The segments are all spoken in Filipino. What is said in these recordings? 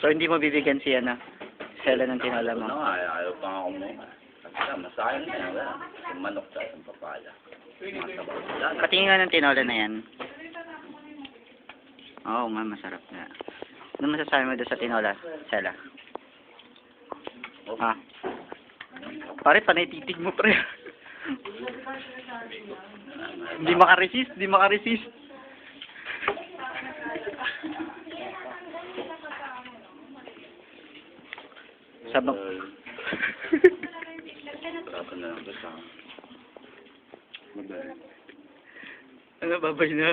So, hindi mo bibigyan si ano, Sela ng tinola Ano mo. nga, ayaw, ayaw pa nga kumuha. Kasi masayang na yan. Wala. Yung manok sa isang papaya. Mga sabaw. Wala na. Patingin nga ng tinola na yan. Oo, oh, nga, masarap nga. Ano masasabi mo doon sa tinola, Sela? Oh, Ah. Pare, panay titig mo, pre. Hindi makaresist, hindi makaresist. Sabang... Sarap na lang basta. Madali. ano, babay na?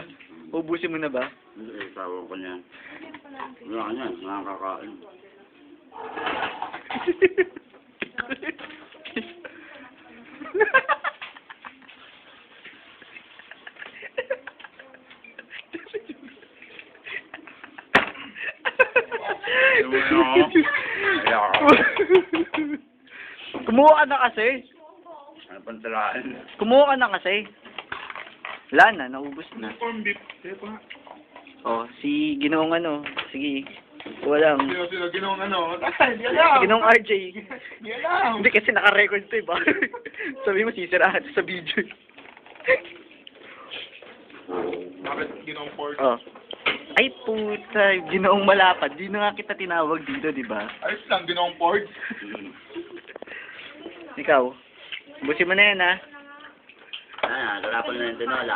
Ubusin mo na ba? Hindi, tawag ko niya. Wala ka niyan, nakakakain. Kumuha ka na kasi. Ano pang talaan? Kumuha ka na kasi. Wala na, naubos na. Corn beef. Kaya pa. Oh, si Ginoong ano, sige. Walang. Sino sino ginawang ano? Alam. Ginoong RJ. Hindi alam. Hindi kasi naka-record to eh, ba? Sabi mo, sisiraan sa video. Bakit ginawang pork? oh. Ay, puta, Ginoong malapad. Di na nga kita tinawag dito, di ba? Ayos lang, ginawang pork. Ikaw, busin mo na yan, ha? Wala pa na yung tinola.